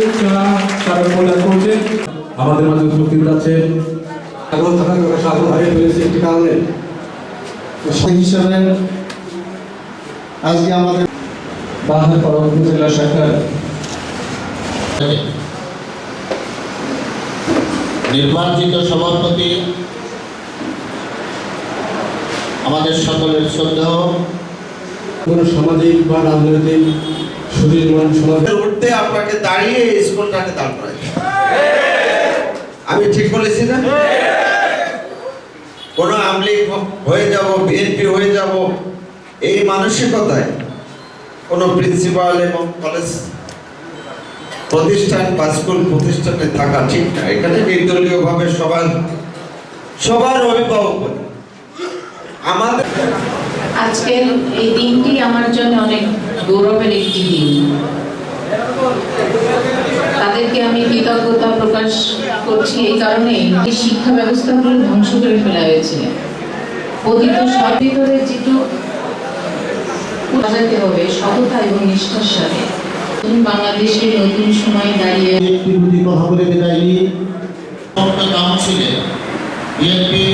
করছে আমাদের মাঝে উপস্থিত আছে। আগ্রহ থাকার কথা হারিয়ে ফেলেছে একটি কারণে। সেই হিসাবে আজকে আমাদের বাহার পরবর্তী জেলা শাখার নির্বাচিত সভাপতি আমাদের সকলের শ্রদ্ধেয়। কোনো সামাজিক বা রাজনৈতিক সুদীর্ঘ সমাজ। উঠতে আপনাকে দাঁড়িয়ে স্কুলটাকে দাঁড় করাই আমি ঠিক বলেছি না? কোনো আমলিগ হয়ে যাব বিএনপি হয়ে যাব এই মানসিকতায় কোনো প্রিন্সিপাল এবং কলেজ প্রতিষ্ঠান বা স্কুল প্রতিষ্ঠানে থাকা ঠিক না। এখানে নির্দলীয়ভাবে সবার সবার অভিভাবক। আমাদের আজকের এই দিনটি আমার জন্য অনেক গৌরবের একটি দিন। তাদেরকে আমি কৃতজ্ঞতা প্রকাশ করছি এই কারণে এই শিক্ষা ব্যবস্থাগুলো ধ্বংস করে ফেলা হয়েছে। পতিত সব ভিতরে যেটু বাজাতে হবে, সততা এবং নিষ্ঠার সাথে। বাংলাদেশের নতুন সময় দাঁড়িয়ে কথা বলে বিদায় সমস্ত কাউন্সিলে বিএনপি